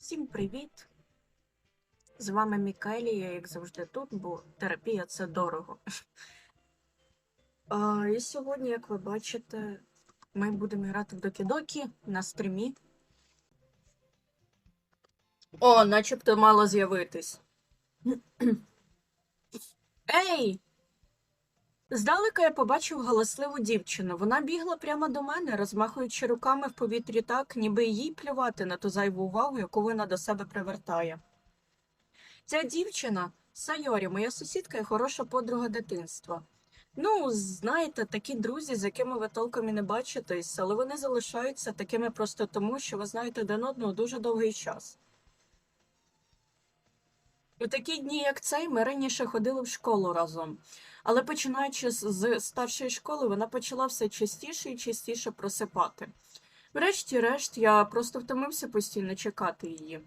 Всім привіт! З вами Мікелія, як завжди тут, бо терапія це дорого. А, і сьогодні, як ви бачите, ми будемо грати в Докі-Докі на стрімі. О, начебто мало з'явитись. Ей! Здалека я побачив галасливу дівчину. Вона бігла прямо до мене, розмахуючи руками в повітрі так, ніби їй плювати на ту зайву увагу, яку вона до себе привертає. Ця дівчина Сайорі, моя сусідка і хороша подруга дитинства. Ну, знаєте, такі друзі, з якими ви толком і не бачитесь, але вони залишаються такими просто тому, що ви знаєте один одного дуже довгий час. У такі дні, як цей, ми раніше ходили в школу разом. Але починаючи з, старшої школи, вона почала все частіше і частіше просипати. Врешті-решт, я просто втомився постійно чекати її.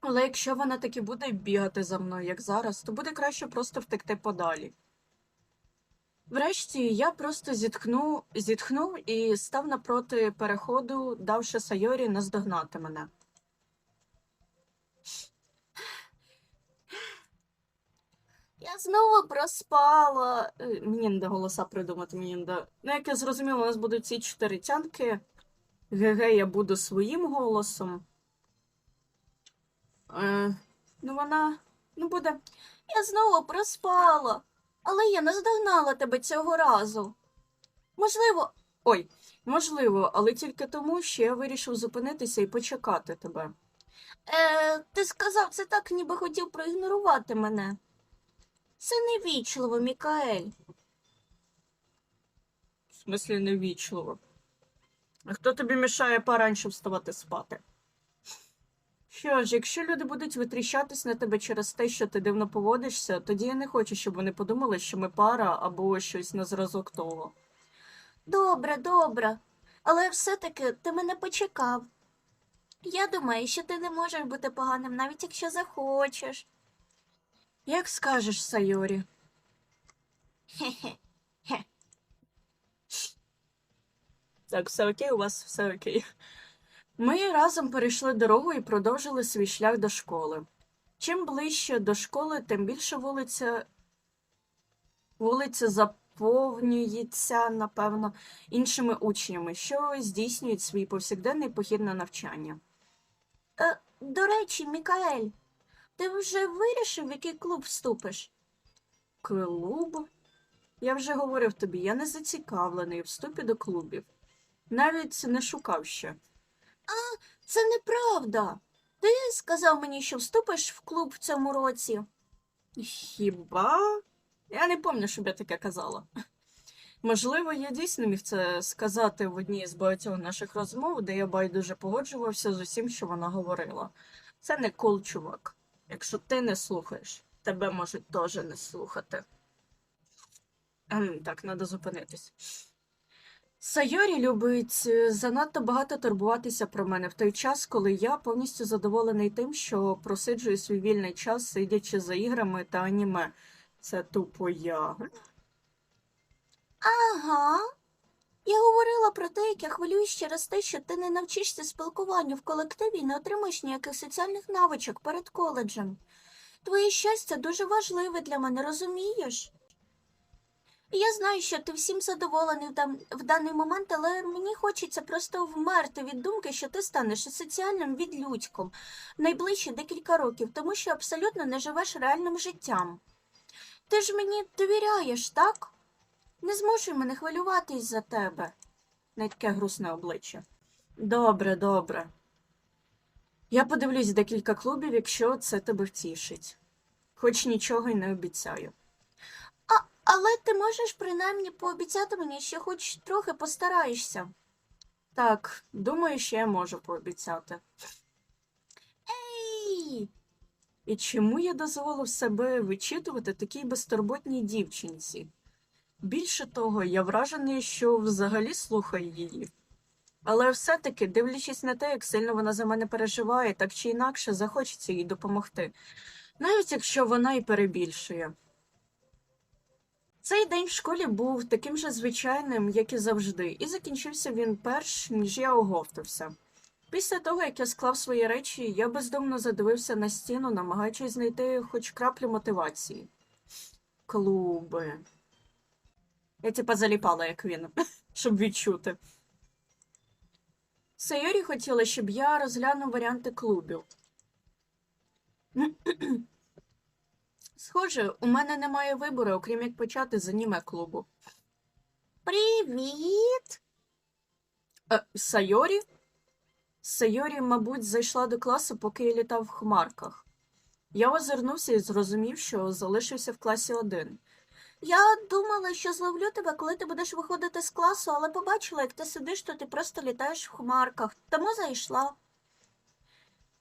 Але якщо вона таки буде бігати за мною, як зараз, то буде краще просто втекти подалі. Врешті я просто зітхнув, зітхнув і став напроти переходу, давши Сайорі наздогнати мене. Я знову проспала. Е, Мені не до голоса придумати, мені не до. Ну, як я зрозуміла, у нас будуть ці чотири тянки. ГГ я буду своїм голосом. Е, ну, вона. Ну, буде. Я знову проспала. Але я наздогнала тебе цього разу. Можливо. Ой, можливо, але тільки тому, що я вирішив зупинитися і почекати тебе. Е, ти сказав це так, ніби хотів проігнорувати мене. Це невічливо, Мікаель. В смислі невічливо. А хто тобі мішає пораньше вставати спати? Що ж, якщо люди будуть витріщатись на тебе через те, що ти дивно поводишся, тоді я не хочу, щоб вони подумали, що ми пара або щось на зразок того. Добре, добре. Але все-таки ти мене почекав. Я думаю, що ти не можеш бути поганим, навіть якщо захочеш. Як скажеш, Сайорі. Хе-хе. Так, все окей, у вас все окей. Ми разом перейшли дорогу і продовжили свій шлях до школи. Чим ближче до школи, тим більше вулиця. Вулиця заповнюється, напевно, іншими учнями, що здійснюють свій повсякденний похід на навчання. Е, до речі, Мікаель, ти вже вирішив, в який клуб вступиш? Клуб? Я вже говорив тобі, я не зацікавлений в вступі до клубів. Навіть не шукав ще. А, це неправда. Ти сказав мені, що вступиш в клуб в цьому році. Хіба? Я не пам'ятаю, щоб я таке казала. Можливо, я дійсно міг це сказати в одній з багатьох наших розмов, де я байдуже погоджувався з усім, що вона говорила. Це не кул, чувак. Якщо ти не слухаєш, тебе можуть теж не слухати. Ем, так, треба зупинитись. Сайорі любить е, занадто багато турбуватися про мене в той час, коли я повністю задоволений тим, що просиджую свій вільний час, сидячи за іграми та аніме. Це тупо я. Ага. Про те, як я хвилююсь через те, що ти не навчишся спілкуванню в колективі і не отримаєш ніяких соціальних навичок перед коледжем. Твоє щастя дуже важливе для мене, розумієш? Я знаю, що ти всім задоволений в даний момент, але мені хочеться просто вмерти від думки, що ти станеш соціальним відлюдьком в найближчі декілька років, тому що абсолютно не живеш реальним життям. Ти ж мені довіряєш, так? Не змушуй мене хвилюватись за тебе. Не таке грустне обличчя. Добре, добре. Я подивлюсь декілька клубів, якщо це тебе втішить. Хоч нічого й не обіцяю. А, але ти можеш принаймні пообіцяти мені, що хоч трохи постараєшся. Так, думаю, що я можу пообіцяти. Ей! І чому я дозволив себе вичитувати такій безтурботній дівчинці? Більше того, я вражений, що взагалі слухаю її. Але все-таки, дивлячись на те, як сильно вона за мене переживає, так чи інакше захочеться їй допомогти, навіть якщо вона і перебільшує. Цей день в школі був таким же звичайним, як і завжди, і закінчився він перш, ніж я оговтався. Після того, як я склав свої речі, я бездумно задивився на стіну, намагаючись знайти хоч краплю мотивації. Клуби. Я типа заліпала, як він, щоб відчути. Сайорі хотіла, щоб я розглянув варіанти клубів. Схоже, у мене немає вибору, окрім як почати з аніме клубу. Привіт! Е, Сайорі? Сайорі, мабуть, зайшла до класу, поки я літав в хмарках. Я озирнувся і зрозумів, що залишився в класі один. Я думала, що зловлю тебе, коли ти будеш виходити з класу, але побачила, як ти сидиш, то ти просто літаєш в хмарках, тому зайшла.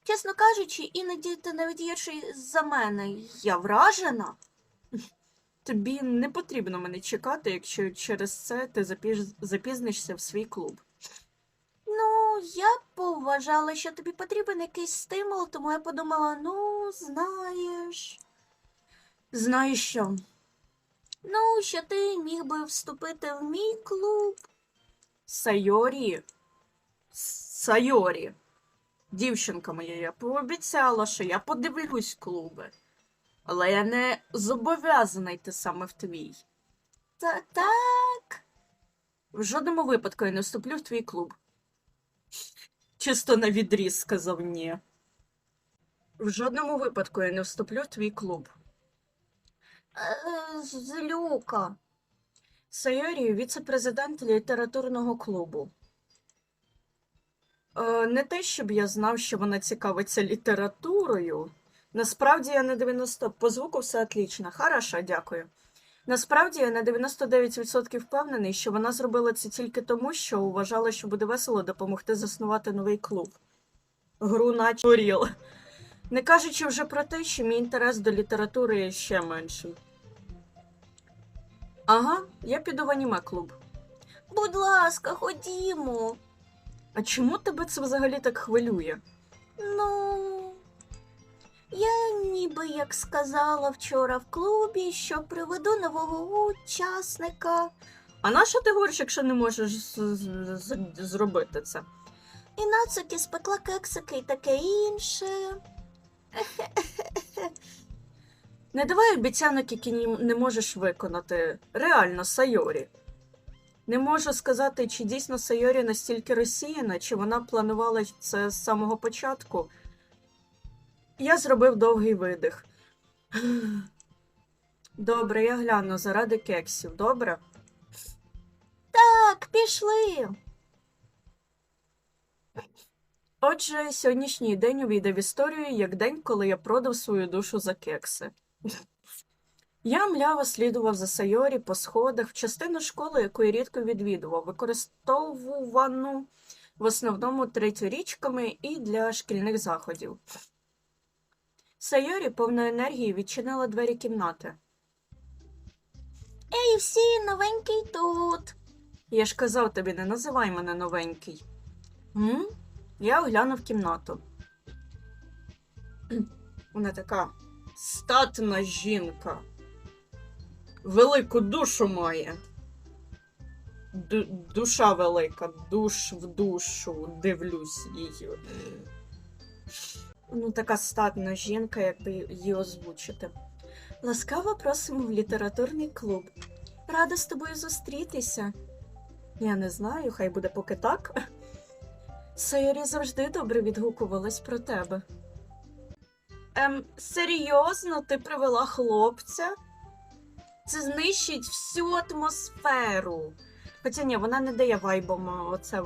Чесно кажучи, іноді ти навіть гірший за мене. Я вражена. Тобі не потрібно мене чекати, якщо через це ти запіж... запізнишся в свій клуб. Ну, я поважала, що тобі потрібен якийсь стимул, тому я подумала, ну, знаєш. Знаєш що? Ну, що ти міг би вступити в мій клуб. Сайорі. Сайорі. Дівчинка моя, я пообіцяла, що я подивлюсь клуби. Але я не зобов'язана йти саме в твій. Та так. В жодному випадку я не вступлю в твій клуб. Чисто на відріз сказав ні. В жодному випадку я не вступлю в твій клуб. Е, Злюка. Сайорі віце-президент літературного клубу. Е, не те, щоб я знав, що вона цікавиться літературою. Насправді я на 90... По звуку все отлично. Хорошо, дякую. Насправді я на 99% впевнений, що вона зробила це тільки тому, що вважала, що буде весело допомогти заснувати новий клуб. Гру наче. Не кажучи вже про те, що мій інтерес до літератури ще менший. Ага, я піду в аніме клуб. Будь ласка, ходімо. А чому тебе це взагалі так хвилює? Ну, я ніби як сказала вчора в клубі, що приведу нового учасника. А на що ти говориш, якщо не можеш з- з- з- зробити це? І Нацуки спекла кексики і таке інше. Не давай обіцянок, які не можеш виконати. Реально, Сайорі. Не можу сказати, чи дійсно Сайорі настільки розсіяна, чи вона планувала це з самого початку. Я зробив довгий видих. Добре, я гляну заради кексів, добре? Так, пішли. Отже, сьогоднішній день увійде в історію як день, коли я продав свою душу за кекси. Я мляво слідував за Сайорі по сходах в частину школи, яку я рідко відвідував, використовувану в основному третьорічками і для шкільних заходів. Сайорі повна енергії відчинила двері кімнати. Ей, всі, новенький тут. Я ж казав тобі, не називай мене новенький. М? Я оглянув кімнату. Вона така статна жінка. Велику душу має. Ду- душа велика, душ в душу, дивлюсь її. Ну, така статна жінка, якби її озвучити. Ласкаво просимо в літературний клуб. Рада з тобою зустрітися. Я не знаю, хай буде поки так. Сайорі завжди добре відгукувалась про тебе. Ем, серйозно, ти привела хлопця? Це знищить всю атмосферу. Хоча ні, вона не дає вайбом а, оце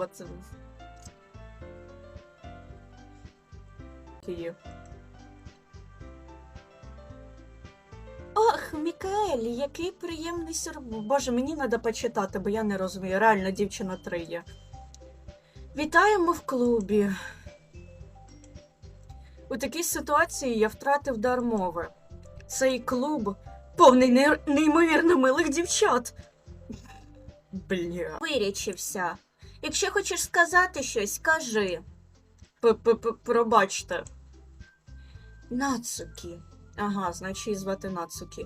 Ох, Мікаель, який приємний сюрприз. Боже, мені треба почитати, бо я не розумію. Реально, дівчина триє. Вітаємо в клубі. У такій ситуації я втратив дар мови. Цей клуб повний не- неймовірно милих дівчат. Бля. Вирячився. Якщо хочеш сказати щось, кажи. Пробачте. Нацукі. Ага, значить звати Нацукі.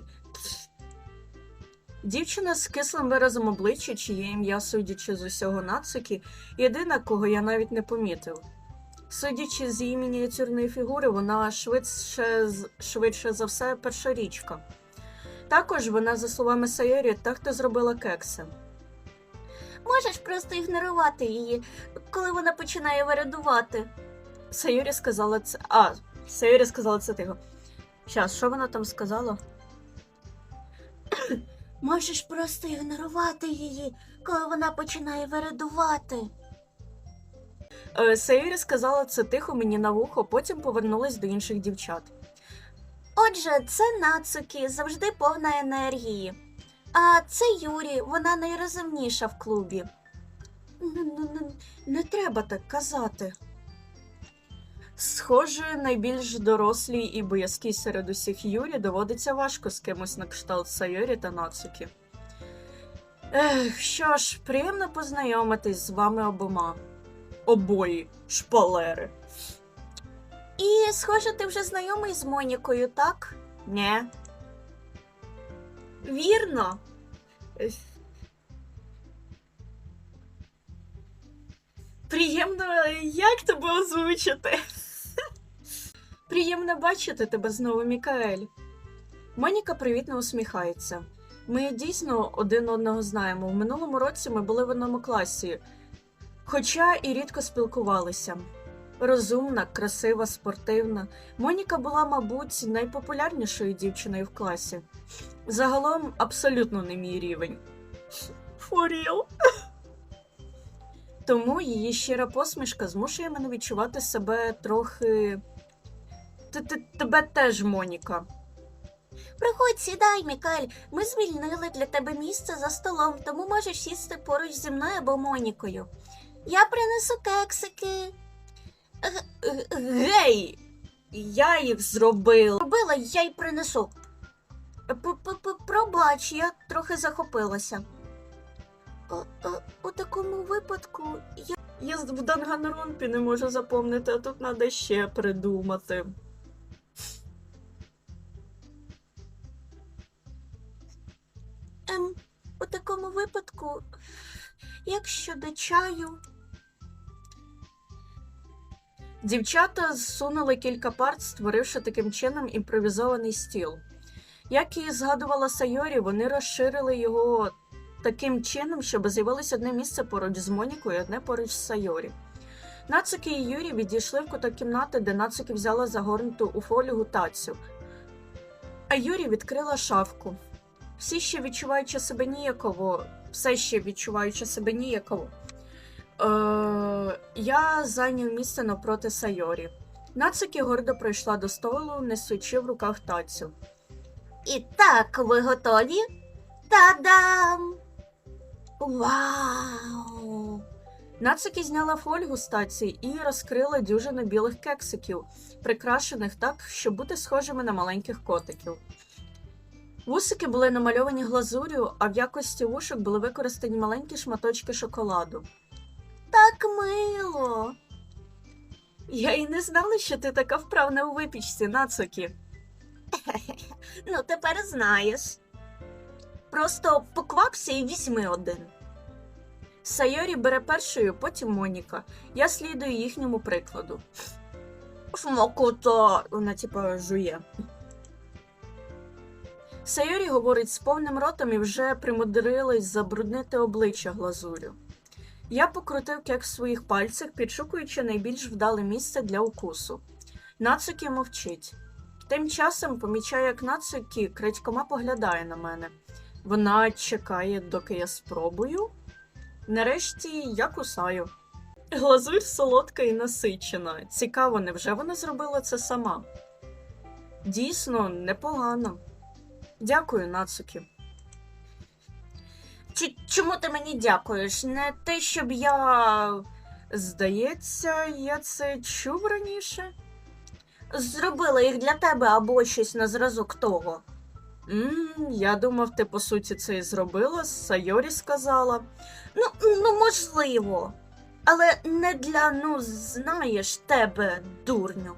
Дівчина з кислим виразом обличчя, чиє ім'я, судячи з усього Нацукі, єдина, кого я навіть не помітив. Судячи з її мініатюрної фігури, вона швидше, швидше за все першорічка. Також вона, за словами Сайорі, та хто зробила кекси. Можеш просто ігнорувати її, коли вона починає вирадувати. Сайорі сказала це. А, Сайорі сказала це тихо. Щас, що вона там сказала? Можеш просто ігнорувати її, коли вона починає вирадувати. Е, Сайорі сказала це тихо мені на вухо, потім повернулась до інших дівчат. Отже, це Нацукі, завжди повна енергії. А це Юрі, вона найрозумніша в клубі. Не треба так казати. Схоже, найбільш дорослій і боязкій серед усіх Юрі доводиться важко з кимось на кшталт Сайорі та Нацукі. Ех, що ж, приємно познайомитись з вами обома. Обої шпалери. І, схоже, ти вже знайомий з Монікою, так? Нє. Вірно. Приємно, як тебе озвучити? Приємно бачити тебе знову, Мікаель. Моніка привітно усміхається. Ми дійсно один одного знаємо. В минулому році ми були в одному класі, хоча і рідко спілкувалися. Розумна, красива, спортивна. Моніка була, мабуть, найпопулярнішою дівчиною в класі. Загалом абсолютно не мій рівень. For real? Тому її щира посмішка змушує мене відчувати себе трохи. Т- Тебе теж, Моніка. Приходь, сідай, Мікаль. Ми звільнили для тебе місце за столом, тому можеш сісти поруч зі мною або Монікою. Я принесу кексики. Г- Гей! Я їх зробила. Робила, я й принесу. Пробач, я трохи захопилася. О- о- У такому випадку я. Я в Данганронпі не можу запомнити, а тут треба ще придумати. Ем, у такому випадку, як щодо чаю. Дівчата зсунули кілька парт, створивши таким чином імпровізований стіл. Як і згадувала Сайорі, вони розширили його таким чином, щоб з'явилось одне місце поруч з Монікою, одне поруч з Сайорі. Нацуки і Юрі відійшли в куток кімнати, де Нацуки взяла загорнуту у фольгу тацю. А Юрі відкрила шафку. Всі ще відчуваючи себе ніяково, все ще відчуваючи себе ніяково, Е, я зайняв місце навпроти Сайорі. Нацукі гордо прийшла до столу, несучи в руках тацю. І так, ви готові? Та-дам! Вау! Нацукі зняла фольгу з таці і розкрила дюжину білих кексиків, прикрашених так, щоб бути схожими на маленьких котиків. Вусики були намальовані глазур'ю, а в якості вушок були використані маленькі шматочки шоколаду. Так мило. Я і не знала, що ти така вправна у випічці, Нацукі. Ну, тепер знаєш. Просто поквапся і візьми один. Сайорі бере першою, потім Моніка. Я слідую їхньому прикладу. Смакота! Вона типа жує. Сайорі говорить з повним ротом і вже примудрилась забруднити обличчя глазурю. Я покрутив кек в своїх пальцях, підшукуючи найбільш вдале місце для укусу. Нацукі мовчить. Тим часом помічаю, як Нацукі крадькома поглядає на мене. Вона чекає, доки я спробую. Нарешті я кусаю. Глазурь солодка і насичена. Цікаво, невже вона зробила це сама? Дійсно, непогано. Дякую, Нацукі. Чи, чому ти мені дякуєш? Не те, щоб я Здається, я це чув раніше. зробила їх для тебе або щось на зразок того. Мм, я думав, ти по суті це і зробила, Сайорі сказала. Ну, ну, можливо. Але не для, ну, знаєш, тебе, дурню.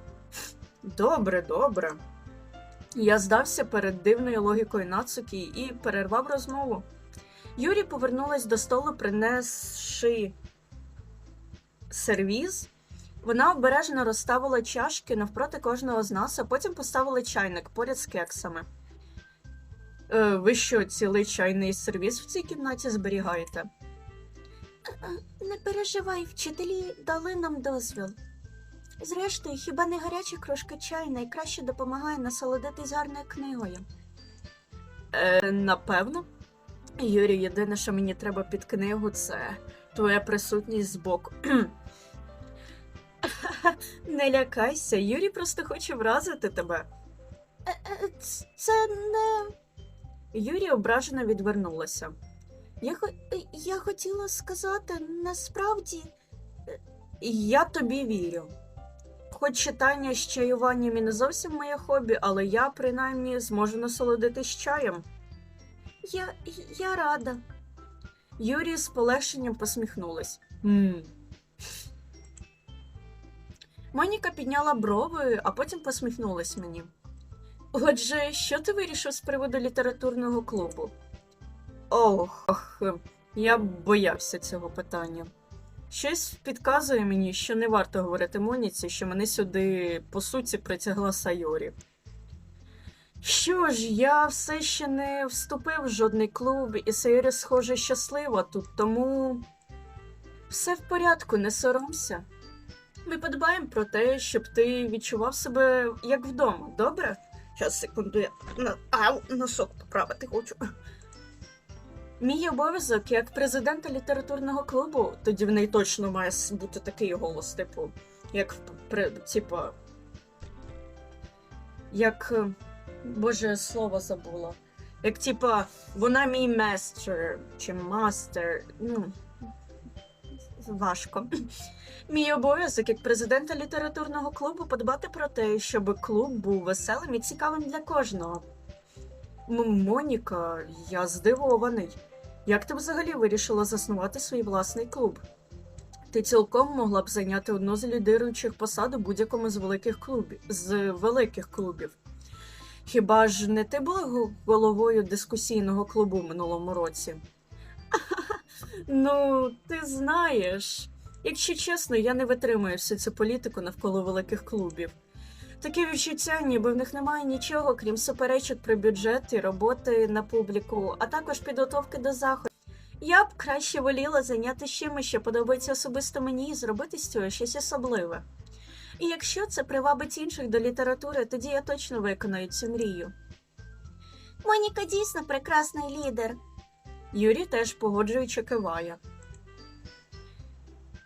Добре, добре. Я здався перед дивною логікою Нацукі і перервав розмову. Юрі повернулась до столу, принесши сервіз, Вона обережно розставила чашки навпроти кожного з нас, а потім поставила чайник поряд з кексами. Е, ви що, цілий чайний сервіс в цій кімнаті зберігаєте? Е, Не переживай, вчителі дали нам дозвіл. Зрештою, хіба не гаряча кружка чаю найкраще допомагає насолодитись гарною книгою. Е, напевно. Юрій, єдине, що мені треба під книгу, це твоя присутність збоку. Не лякайся, Юрій просто хоче вразити тебе. Е, е, Це не. Юрій ображено відвернулася. Я, е, я хотіла сказати, насправді. Я тобі вірю. Хоч читання з чаюванням і не зовсім моє хобі, але я принаймні зможу насолодитись чаєм. Я, я рада. Юрій з полегшенням посміхнулась. «М». Моніка підняла брови, а потім посміхнулась мені. Отже, що ти вирішив з приводу літературного клубу? Ох, ох, я боявся цього питання. Щось підказує мені, що не варто говорити Моніці, що мене сюди, по суті, притягла Сайорі. Що ж, я все ще не вступив в жодний клуб, і Сайорі, схоже, щаслива тут, тому все в порядку, не соромся. Ми подбаємо про те, щоб ти відчував себе як вдома, добре? Зараз, секунду, я на... Ау, носок поправити хочу. Мій обов'язок як президента літературного клубу, тоді в неї точно має бути такий голос, типу, як в типу, як. е, Боже, слово забула. Як типа, вона мій мастер чи мастер. Ну, важко. Мій обов'язок як президента літературного клубу подбати про те, щоб клуб був веселим і цікавим для кожного. Моніка, я здивований. Як ти взагалі вирішила заснувати свій власний клуб? Ти цілком могла б зайняти одну з лідируючих посад у будь-якому з великих клубів з великих клубів. Хіба ж не ти була головою дискусійного клубу минулому році? Ну, ти знаєш. Якщо чесно, я не витримую всю цю політику навколо великих клубів. Таке відчуття, ніби в них немає нічого, крім суперечок про бюджет і роботи на публіку, а також підготовки до заходів. Я б краще воліла зайнятися чимось, що подобається особисто мені, і зробити з цього щось особливе. І якщо це привабить інших до літератури, тоді я точно виконаю цю мрію. Моніка дійсно прекрасний лідер. Юрій теж погоджуючи киває.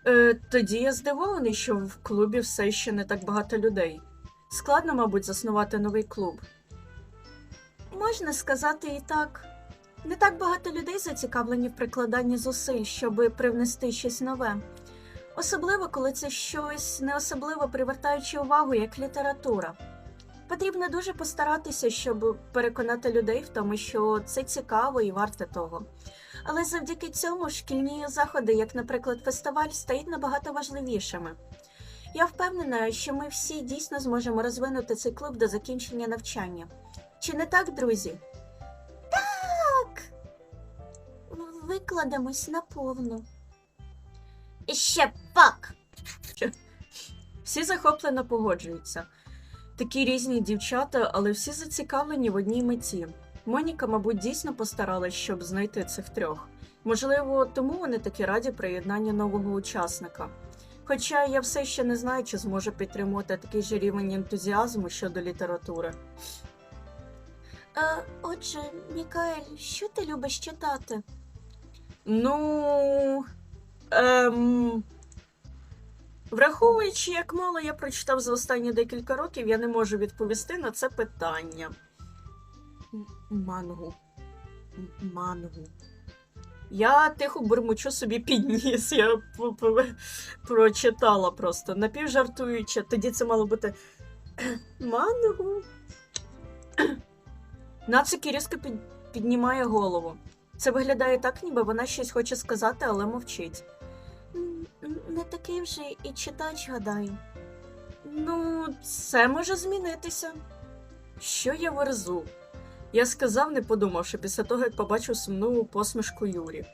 Е, тоді я здивований, що в клубі все ще не так багато людей. Складно, мабуть, заснувати новий клуб. Можна сказати і так. Не так багато людей зацікавлені в прикладанні зусиль, щоб привнести щось нове. Особливо, коли це щось не особливо привертаючи увагу, як література. Потрібно дуже постаратися, щоб переконати людей в тому, що це цікаво і варте того. Але завдяки цьому шкільні заходи, як, наприклад, фестиваль, стають набагато важливішими. Я впевнена, що ми всі дійсно зможемо розвинути цей клуб до закінчення навчання. Чи не так, друзі? Так. Викладемось наповну. І ще пак. Всі захоплено погоджуються. Такі різні дівчата, але всі зацікавлені в одній меті. Моніка, мабуть, дійсно постаралась, щоб знайти цих трьох. Можливо, тому вони такі раді приєднанню нового учасника. Хоча я все ще не знаю, чи зможу підтримувати такий же рівень ентузіазму щодо літератури. Е, отже, Мікаель, що ти любиш читати? Ну. Ем... Враховуючи, як мало я прочитав за останні декілька років, я не можу відповісти на це питання. Мангу. Мангу. Я тихо бурмочу собі підніс. Я прочитала просто напівжартуючи. Тоді це мало бути мангу. Нацики різко під... піднімає голову. Це виглядає так, ніби вона щось хоче сказати, але мовчить. Не такий вже і читач, гадаю. Ну, це може змінитися. Що я верзу? Я сказав, не подумавши, після того, як побачив сумну посмішку Юрі.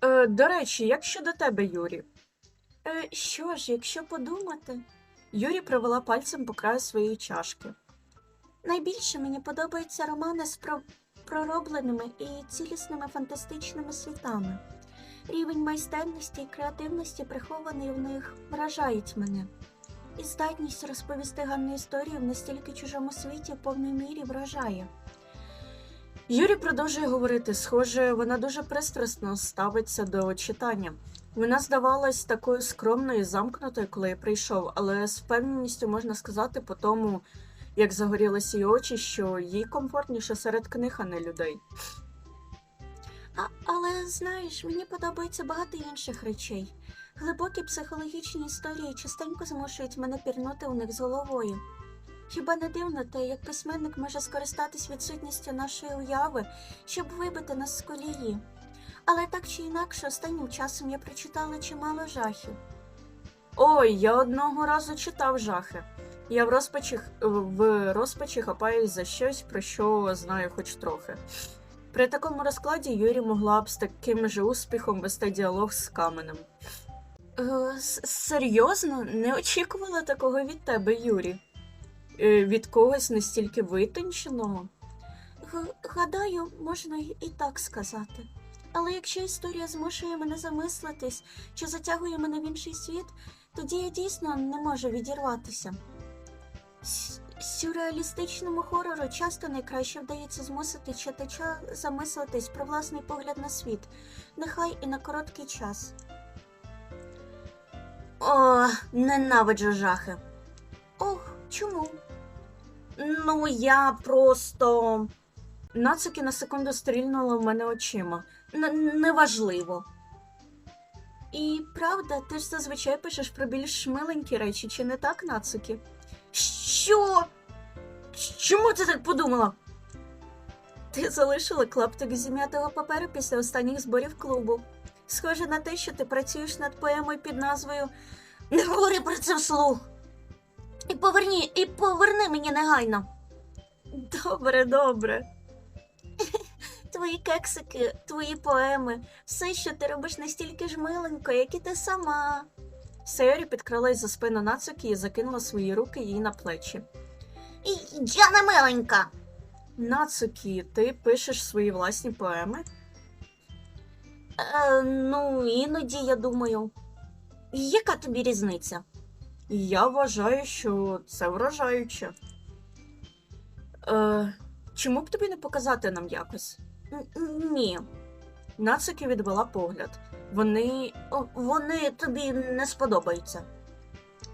Е, до речі, як щодо тебе, Юрі? Е, що ж, якщо подумати, Юрі провела пальцем по краю своєї чашки. найбільше мені подобаються романи з про... проробленими і цілісними фантастичними світами. Рівень майстерності і креативності, прихований в них, вражають мене. І здатність розповісти гарну історію в настільки чужому світі в повній мірі вражає. Юрі продовжує говорити, схоже, вона дуже пристрасно ставиться до читання. Вона здавалась такою скромною і замкнутою, коли я прийшов, але з впевненістю можна сказати по тому, як загорілися її очі, що їй комфортніше серед книг, а не людей. А, але знаєш, мені подобається багато інших речей. Глибокі психологічні історії частенько змушують мене пірнути у них з головою. Хіба не дивно те, як письменник може скористатись відсутністю нашої уяви, щоб вибити нас з колії? Але так чи інакше, останнім часом я прочитала чимало жахів. Ой, я одного разу читав жахи. Я в розпачі, в розпачі хапаюсь за щось, про що знаю хоч трохи. При такому розкладі Юрі могла б з таким же успіхом вести діалог з каменем. Е, серйозно, не очікувала такого від тебе, Юрі. Е, від когось настільки витонченого. Г- гадаю, можна і так сказати. Але якщо історія змушує мене замислитись чи затягує мене в інший світ, тоді я дійсно не можу відірватися. С- Сюрреалістичному хорору часто найкраще вдається змусити читача замислитись про власний погляд на світ, нехай і на короткий час. О, ненавиджу жахи. Ох, чому? Ну, я просто. Нацуки на секунду стрільнула в мене очима. Н- неважливо. І правда, ти ж зазвичай пишеш про більш миленькі речі, чи не так, Нацуки? Що? Чому ти так подумала? Ти залишила клаптик зім'ятого паперу після останніх зборів клубу. Схоже на те, що ти працюєш над поемою під назвою Не говори про це вслух. І поверні, і поверни мені негайно. Добре, добре. Твої кексики, твої поеми, все, що ти робиш настільки ж миленько, як і ти сама. Сейорі підкралась за спину Нацуки і закинула свої руки їй на плечі. І я не миленька. Нацукі, ти пишеш свої власні поеми? Е, ну, іноді я думаю. Яка тобі різниця? Я вважаю, що це вражаюче. Е, чому б тобі не показати нам якось? Ні. Нацуки відвела погляд. Вони. Вони тобі не сподобаються.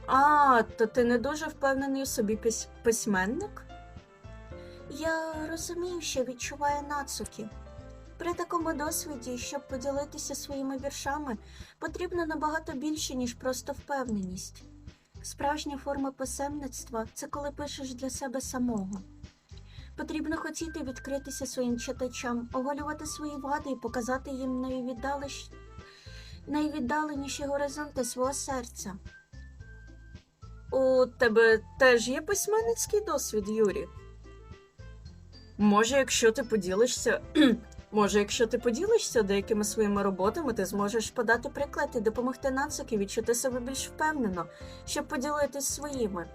А, то ти не дуже впевнений у собі пис- письменник? Я розумію, що відчуває Нацукі. При такому досвіді, щоб поділитися своїми віршами, потрібно набагато більше, ніж просто впевненість. Справжня форма писемництва це коли пишеш для себе самого. Потрібно хотіти відкритися своїм читачам, оголювати свої вади і показати їм найвіддалиш... найвіддаленіші горизонти свого серця. У тебе теж є письменницький досвід, Юрі? Може, якщо ти поділишся. Може, якщо ти поділишся деякими своїми роботами, ти зможеш подати приклад і допомогти Нацукі відчути себе більш впевнено, щоб поділитись своїми.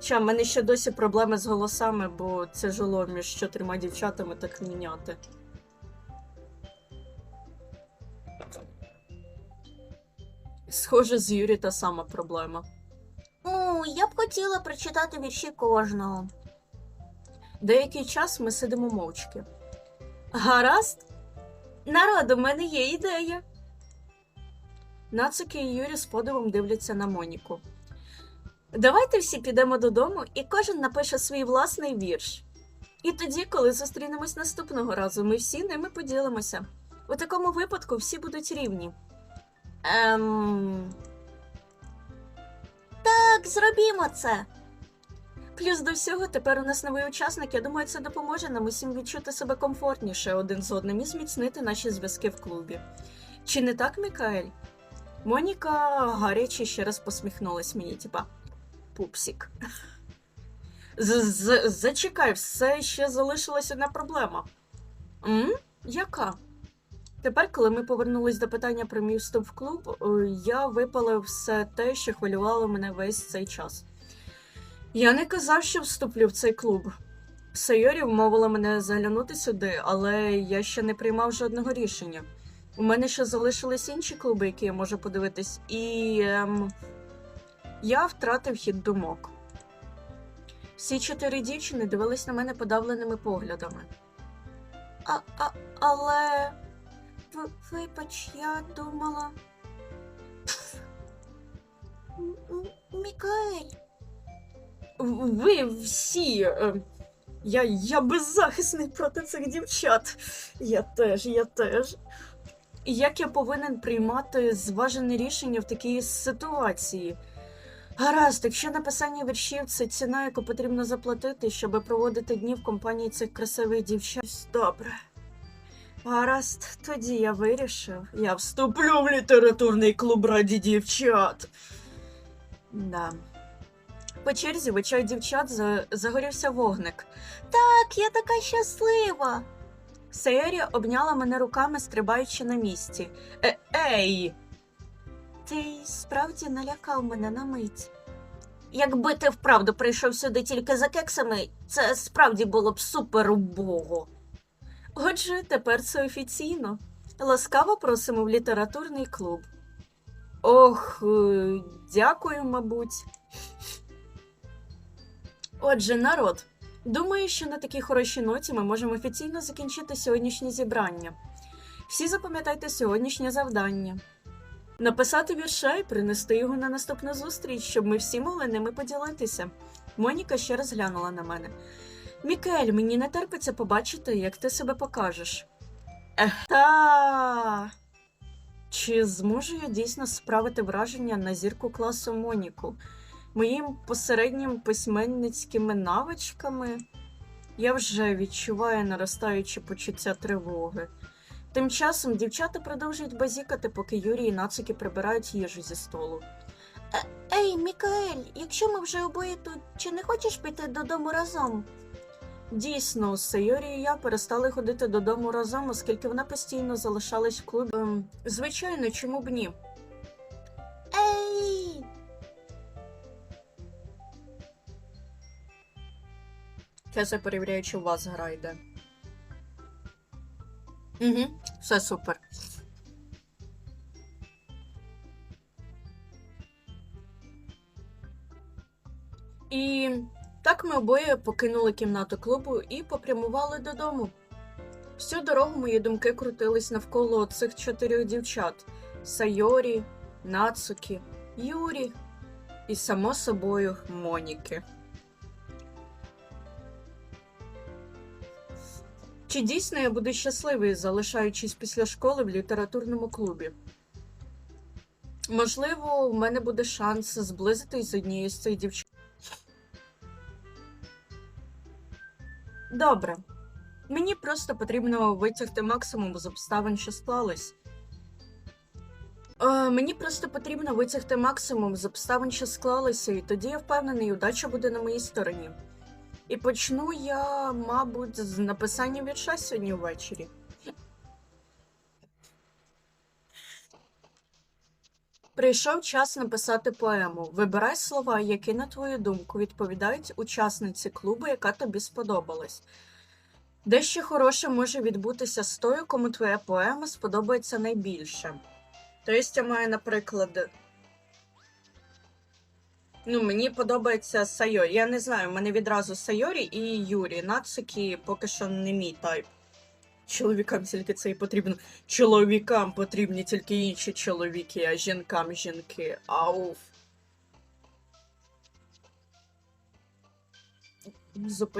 Ча, в мене ще досі проблеми з голосами, бо це жило між чотирма дівчатами так міняти. Схоже, з Юрі та сама проблема. Ну, я б хотіла прочитати вірші кожного. Деякий час ми сидимо мовчки. Гаразд? Народ, у мене є ідея. Нацуки і Юрі з подивом дивляться на Моніку. Давайте всі підемо додому і кожен напише свій власний вірш. І тоді, коли зустрінемось наступного разу, ми всі ними поділимося. У такому випадку всі будуть рівні. Ем... Так, зробімо це. Плюс до всього, тепер у нас новий учасник. Я думаю, це допоможе нам усім відчути себе комфортніше один з одним і зміцнити наші зв'язки в клубі. Чи не так, Мікаель? Моніка гаряче ще раз посміхнулась мені, типа пупсік. Зачекай, все ще залишилась одна проблема. М? Яка? Тепер, коли ми повернулись до питання про мій вступ в клуб, е, я випалив все те, що хвилювало мене весь цей час. Я не казав, що вступлю в цей клуб. Сайорі вмовила мене заглянути сюди, але я ще не приймав жодного рішення. У мене ще залишились інші клуби, які я можу подивитись, і ем, я втратив хід думок. Всі чотири дівчини дивились на мене подавленими поглядами. А, а, але. В- Вибач, я думала. Мікаель. Ви всі. е, Я, я беззахисний проти цих дівчат. Я теж, я теж. Як я повинен приймати зважене рішення в такій ситуації? Гаразд, якщо написання віршів це ціна, яку потрібно заплатити, щоб проводити дні в компанії цих красивих дівчат. Добре. Гаразд, тоді я вирішив. Я вступлю в літературний клуб раді дівчат. Да. По черзі в очах дівчат за- загорівся вогник. Так, я така щаслива. Сейорі обняла мене руками, стрибаючи на місці. Е, ей! Ти справді налякав мене на мить. Якби ти вправду прийшов сюди тільки за кексами, це справді було б супер убого. Отже, тепер це офіційно. Ласкаво просимо в літературний клуб. Ох, е, дякую, мабуть. Отже, народ. Думаю, що на такій хорошій ноті ми можемо офіційно закінчити сьогоднішнє зібрання. Всі запам'ятайте сьогоднішнє завдання. Написати вірша і принести його на наступну зустріч, щоб ми всі могли ними поділитися. Моніка ще раз глянула на мене. Мікель, мені не терпиться побачити, як ти себе покажеш. Ех. Чи зможу я дійсно справити враження на зірку класу Моніку? Моїм посереднім письменницькими навичками я вже відчуваю наростаюче почуття тривоги. Тим часом дівчата продовжують базікати, поки Юрій і Нацуки прибирають їжу зі столу. Ей, Мікаель, якщо ми вже обоє тут, чи не хочеш піти додому разом? Дійсно, Сайорі і я перестали ходити додому разом, оскільки вона постійно залишалась в клубі. Ем, звичайно, чому б ні? Ей! Я перевіряю, чи у вас гра йде. Угу, все супер. І так ми обоє покинули кімнату клубу і попрямували додому. Всю дорогу мої думки крутились навколо цих чотирьох дівчат: Сайорі, Нацукі, Юрі і, само собою, Моніки. Чи дійсно я буду щасливий, залишаючись після школи в літературному клубі? Можливо, в мене буде шанс зблизитись з однією з цих дівчат. Добре. Мені просто потрібно витягти максимум з обставин, що склались. Е, мені просто потрібно витягти максимум з обставин, що склалися, і тоді я впевнений, удача буде на моїй стороні. І почну я, мабуть, з написання вірша сьогодні ввечері. Прийшов час написати поему. Вибирай слова, які, на твою думку, відповідають учасниці клубу, яка тобі сподобалась. Дещо хороше може відбутися з тою, кому твоя поема сподобається найбільше. Тобто я маю, наприклад. Ну, мені подобається Сайорі. Я не знаю, мене відразу Сайорі і Юрі. Нацики поки що не мій тайп. Чоловікам тільки це і потрібно. Чоловікам потрібні тільки інші чоловіки, а жінкам жінки. Ауф. Зупинь.